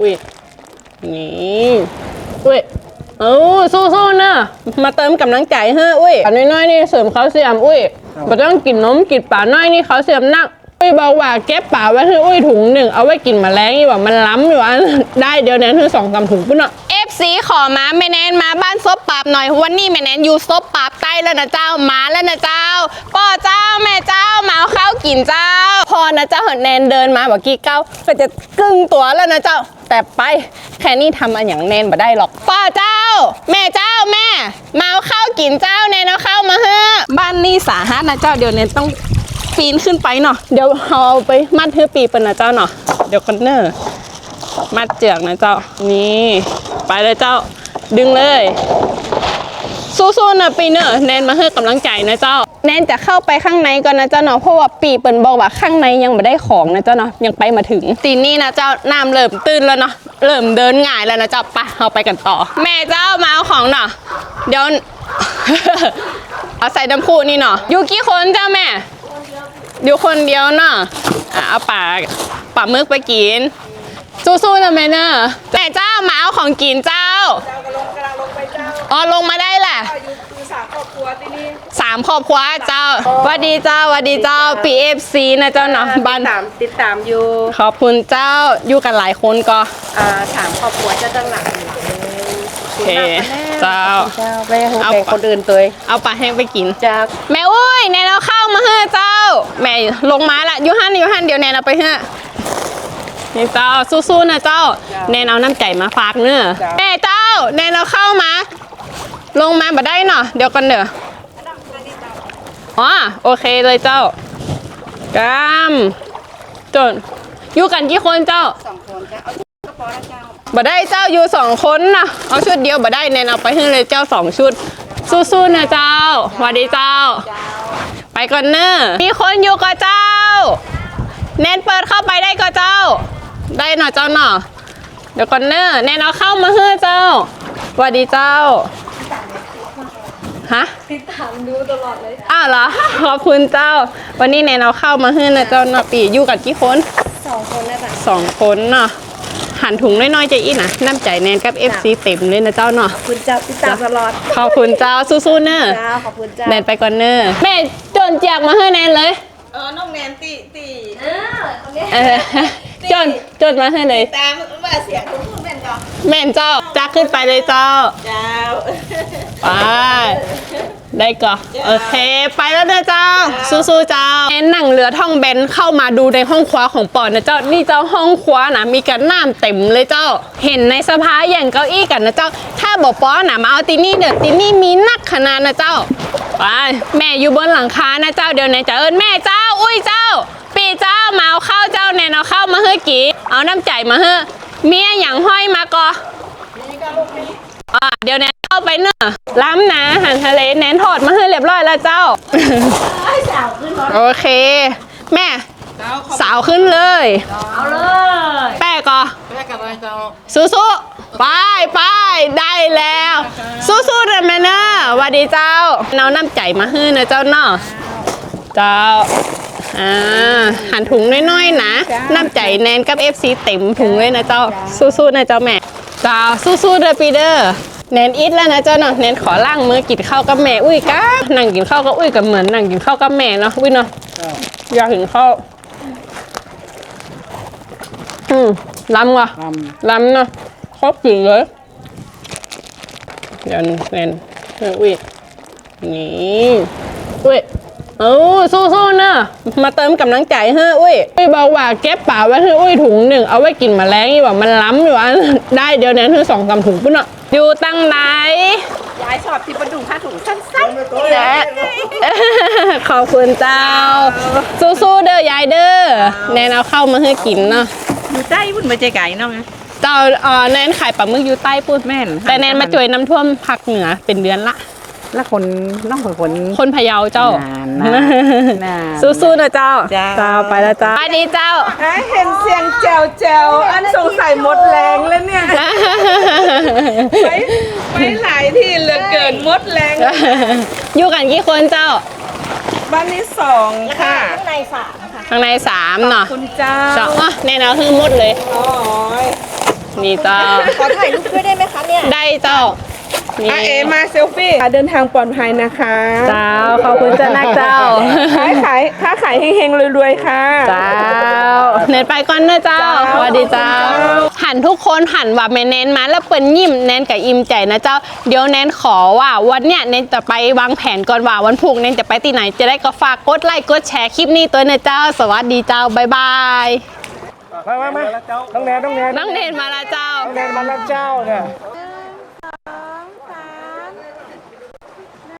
อุ้ยนี่อุ้ยเอ้าสู้ๆนะมาเติมกำลังใจเฮ้อุ้ยอันน้อยๆนี่เสริมแคลเซียมอุ้ยบ่ต้องกินนมกินป่าน้อยนี่แคลเซียมนัก อุ้ยบอกว่าเก็บป่าไว้ให้อุ้ยถุงหนึ่งเอาไว้กินแมลงนี่ว่ามันล้ำอยู่อันได้เดี๋ยวนั้นคือสองสามถุงปุ๊บเนาะ FC ขอมาแม่แนนมาบ้านซบปราบหน่อยวันนี้แม่แนนอยู่ซบปราบใต้แล้วนะเจ้ามาแล้วนะเจ้าพ่อเจ้าแม่เจ้ามาเอาข้าวกินเจ้า พอนะเจ้าเหินแนนเดินมาบอกกี้เก้าก็จะกึ่งตัวแล้วนะเจ้า แต่ไปแค่นี้ทำอันอย่างแนนบ่ได้หรอกพ่อเจ้า แม่เจ้าแม่ มาเอาข้าวกินเจ้าแนนเอาข้าวมาเฮ้อะบ้านนี่สาหัสนะเจ้าเดี๋ยวแนนต้อง ปีนขึ้นไปเนาะเดี๋ยวเอาไปมัดเฮือปีเปินนะเจ้าเนาะเดี๋ยวคอนเนอร์มัดเจือกนะเจ้านี่ไปเลยเจ้าดึงเลย สู้ๆนะปีเนอร์แนนมาให้กำลังใจนะเจ้า แนนจะเข้าไปข้างในก่อนนะเจ้าเนาะเพราะว่าปีเปิ่นบอกว่าข้างในยังไม่ได้ของนะเจ้าเนาะยังไปมาถึงตีนี่นะเจ้าน้ำเริ่มตื้นแล้วเนาะเริ่มเดินง่ายแล้วนะเจ้าไปเราไปกันต่อ แม่เจ้ามาเอาของเนาะเดี๋ยวเอาใส่น้ำพุนี่เนาะอยู่กี่คนเจ้าแม่ อยู่คนเดียวเนาะอะเอาปลาปลาหมึกไปกิน สู้ๆนะแม่เนอะแม่เจ้ามาเอาของกินเจ้าเจ้ากำลังกำลังลงไปเจ้าอ๋อลงมาได้แหละ อยู่อยู่สามครอบครัวที่นี่สามครอบครัวเจ้าหวัสดีเจ้าหวัสดีเจ้า PFC นะเจ้าเนาะบ้านติดตามติดตามอยู่ขอบคุณเจ้าอยู่กันหลายคนก็ อ่าสามครอบครัวเจ้าตั้งหลังโอ เคเจ้าเจ้าแม่หูเอาแบ่งคนอื่นตัวเอาปลาแห้งไปกินจากแม่อุ้ยแนนเอาข้าวมาให้เจ้า แม่ลงมาละอยูฮันอยูฮันเดี๋ยวแนนเอาไปให้นี่เจ้าสู้ๆนะเจ้า แนนเอาน้ำใจมาฝากเนื้อะแม่เจ้า แนนเอาเข้าวมา ลงมาบ่ได้เนาะเดี๋ยวกันเด้ออ๋อโอเคเลยเจ้ากามจนอยู่กันกี่คนเจ้าสองคนเจ้า เอากระป๋อละเจ้าบ่ได้เจ้าอยู่สองคนนะเอาชุดเดียวบ่ได้แนนเอาไปให้เลยเจ้าสองชุด สู้ๆนะเจ้าสวัสดีเจ้าเจ้าไปก่อนเนอะมีคนอยู่กับเจ้า แนนเปิดเข้าไปได้ก็เจ้า ได้หน่อยเจ้าหน่อเดี๋ยวก่อนเนอะแนนเอาเข้ามาเฮ้อเจ้าสวัสดีเจ้าฮะติดตามดูตลอดเลยอ้าวเหรอขอบคุณเจ้า วันนี้แนนเอาเข้ามาเฮ้อนะเจ้าเนาะปีอยู่กับกี่คนสองคนนะจ๊ะสองคนเนาะ หันถุงน้อยๆใจอีนะน้ำใจแนนกับ FC เต็มเลยนะเจ้าเนาะขอบคุณเจ้าติดตามตลอดขอบคุณเจ้าสู้ๆเนอะเจ้าขอบคุณเจ้าแนนไปก่อนเนอะแม่จนแจกมาให้แนนเลย เออน้องแนนตีตีเออจนจนมาให้เลยตามว่าเสียงคุณพูดเป็นก่อนแม่นเจ้าจักขึ้นไปเลยเจ้าเจ้าไป ได้ก่อโอเค ไปแล้วเด้อเจ้า สู้ๆเจ้าแอนนั่งเรือท่องเบนเข้ามาดูในห้องครัวของปอนนะเจ้านี่เจ้าห้องครัวนะมีกันน้ำเต็มเลยเจ้า เห็นในสภาอย่างเก้าอี้กันนะเจ้า ถ้าบอกปอนะมาเอาตีนี่เดี๋ยวตีนี่มีนักขนาดนะเจ้าไปแม่อยู่บนหลังคานะเจ้าเดี๋ยวไหนจะเอิญแม่เจ้า อุ้ยเจ้า ปีเจ้ามาเอาข้าวเจ้าแนนเอาข้าวมาเฮ้อกี่เอาน้ำใจมาเฮ้อเมียอย่างห้อยมาก่ออะเดี๋ยวแนน เข้าไปเนอะล้ำนะอาหารทะเลแนนทอดมาให้เรียบร้อยแล้วเจ้าสาวขึ้นรถโอเค แม่ สาวขึ้นเลย เอาเลย แป้ก็แม่กับอะไรเจ้าสู้ๆไปไปได้แล้ว สู้ๆนะแม่เนอะสวัสดีเจ้าเอาน้ำใจมาให้นะเจ้าเนอะเจ้าอ่าหันถุงน้อยๆนะ น้ำใจแนนกับ FC เต็มถุงเลยนะเจ้า สู้ๆนะเจ้าแม่ เจ้าสู้ๆเด้อปีเดอร์ แนนอิดแล้วนะเจ้าเนาะแนนขอล่างมือกินข้าวกับแม่อุ้ยก้านั่งกินข้าวกับอุ้ยกับเหมือนนั่งกินข้าวกับแม่เนาะอุ้ยเนาะอยากกินข้าวอืมล้ำว่ะล้ำเนาะครบกินเลยเดี๋ยวแนนเอออุ้ยนี่อุ้ยเออสู้ๆนะมาเติมกำลังใจเฮ้ออุ้ยอุ้ยบอกว่าเก็บป่าไว้ให้อุ้ยถุงหนึ่งเอาไว้กินแมลงนี่ว่ามันล้ำอยู่อันได้เดี๋ยวนั้นคือสองสามถุงปุ๊บเนาะ อยู่ตั้งไหน ยายชอบที่ประดุงผ้าถุงสั้นแหละขอบคุณเจ้า สู้ๆเด้อยายเด้อแนนเอาเข้ามาให้กินเนาะๆอยู่ใต้วุ่นมาใจไก่น้องไงเจ้าเอ่อแนนขายปลาหมึกอยู่ใต้ปุ๊บแม่นแต่แนนมาช่วยน้ำท่วมภาคเหนือเป็นเดือนละ แล้วคนน้องคนคนคนพะเยาเจ้า นานนาน สู้ๆนะเจ้าจ้า เจ้าไปแล้วเจ้าไปดีเจ้า เห็นเสียงแจวแจวอันสงสัยหมดแรงแล้วเนี่ยไปไปหลายที่เหลือเกินหมดแรง อยู่กันกี่คนเจ้าบ้านนี้สองค่ะ ข้างในสามเนาะคุณเจ้าเจ้าอะแน่นอนคือหมดเลย โอ้ยนี่เจ้า ขอถ่ายรูปด้วยได้ไหมคะเนี่ย ได้เจ้านี่ อาเอมาเซลฟี่เดินทางปลอดภัยนะคะ เจ้า ขอบคุณเจ้านักเจ้า ขายขายค้าขายเฮงๆรวยๆ ค่ะ เจ้าเน็ตไปก่อนเนอะเจ้าสวัสดีเจ้า หันทุกคนหันว่าแม่เน้นมาแล้วเปิ้นยิ้มแนนกับอิมใจนะเจ้า เดี๋ยวแนนขอว่าวันเนี้ยแนนจะไปวางแผนก่อนว่าวันพรุ่งแนนจะไปที่ไหนจะได้ก็ฝากกดไลค์กดแชร์คลิปนี้ตัวเนอะเจ้า สวัสดีเจ้าบ๊ายบายมามามาน้องแนนน้องแนนน้องเนนมาแล้วเจ้าน้องแนนมาแล้วเจ้าเนี่ย